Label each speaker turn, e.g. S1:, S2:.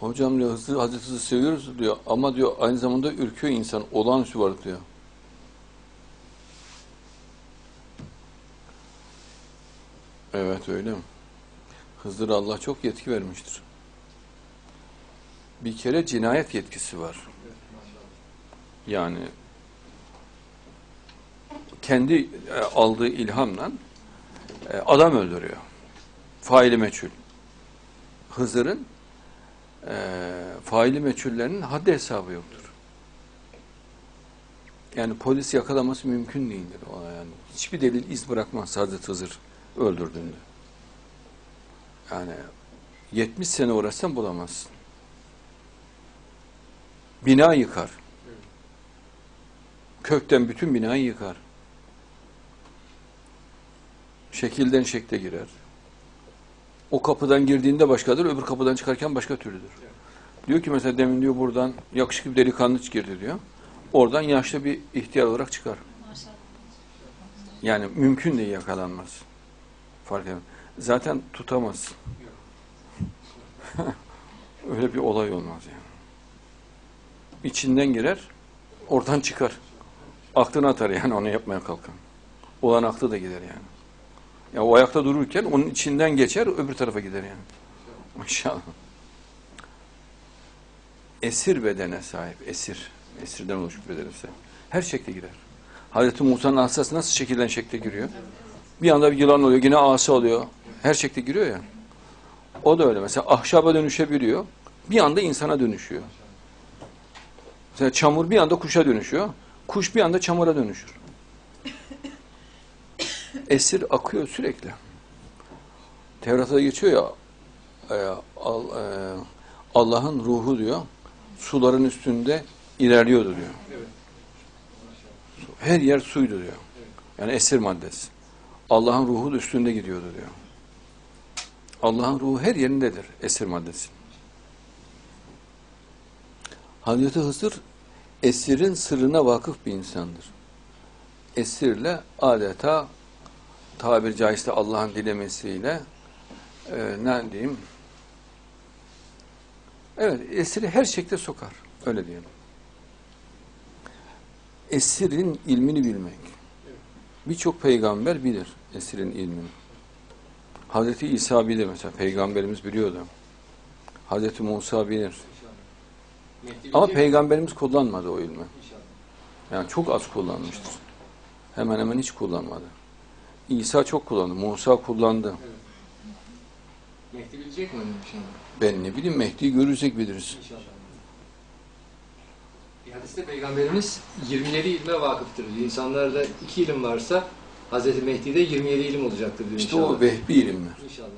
S1: Hocam diyor Hızır, Hazreti Hızır'ı seviyoruz diyor ama diyor aynı zamanda ürküyor insan. Olağanüstü varlık diyor. Evet öyle mi? Hızır'a Allah çok yetki vermiştir. Bir kere cinayet yetkisi var. Yani kendi e, aldığı ilhamla e, adam öldürüyor. Faili meçhul. Hızır'ın e, faili meçhullerinin haddi hesabı yoktur. Yani polis yakalaması mümkün değildir. Yani hiçbir delil iz bırakmaz Hazreti Hızır öldürdüğünde. Yani 70 sene uğraşsan bulamazsın. Bina yıkar. Kökten bütün binayı yıkar. Şekilden şekle girer. O kapıdan girdiğinde başkadır, öbür kapıdan çıkarken başka türlüdür. Diyor ki mesela demin diyor buradan yakışıklı bir delikanlı girdi diyor. Oradan yaşlı bir ihtiyar olarak çıkar. Yani mümkün değil yakalanmaz. Fark etmez. Zaten tutamaz. Öyle bir olay olmaz yani. İçinden girer, oradan çıkar. Aklını atar yani onu yapmaya kalkan. Olan aklı da gider yani. Ya o ayakta dururken onun içinden geçer, öbür tarafa gider yani. Maşallah. Esir bedene sahip, esir. Esirden oluşmuş bedene sahip. Her şekle girer. Hazreti Musa'nın asası nasıl şekilden şekle giriyor? Bir anda bir yılan oluyor, yine asa oluyor. Her şekle giriyor ya. O da öyle. Mesela ahşaba dönüşebiliyor. Bir anda insana dönüşüyor. Mesela çamur bir anda kuşa dönüşüyor. Kuş bir anda çamura dönüşür. Esir akıyor sürekli. Tevrat'ta geçiyor ya e, Al- e, Allah'ın ruhu diyor suların üstünde ilerliyordu diyor.
S2: Evet.
S1: Her yer suydu diyor. Yani esir maddesi. Allah'ın ruhu da üstünde gidiyordu diyor. Allah'ın ruhu her yerindedir esir maddesi. Hazreti Hızır esirin sırrına vakıf bir insandır. Esirle adeta tabiri caizse Allah'ın dilemesiyle e, ne diyeyim evet esiri her şekilde sokar. Öyle diyelim. Esirin ilmini bilmek. Birçok peygamber bilir esirin ilmini. Hazreti İsa bilir mesela. Peygamberimiz biliyordu. Hazreti Musa bilir. Ama peygamberimiz kullanmadı o ilmi. Yani çok az kullanmıştır. Hemen hemen hiç kullanmadı. İsa çok kullandı. Musa kullandı.
S2: Mehdi bilecek mi onu inşallah?
S1: Ben ne bileyim Mehdi'yi görürsek biliriz.
S2: İnşallah. Bir hadiste Peygamberimiz 27 ilme vakıftır diyor. İnsanlarda iki ilim varsa Hazreti Mehdi'de 27 ilim olacaktır diyor
S1: İşte
S2: inşallah.
S1: o vehbi ilimler.
S2: İnşallah.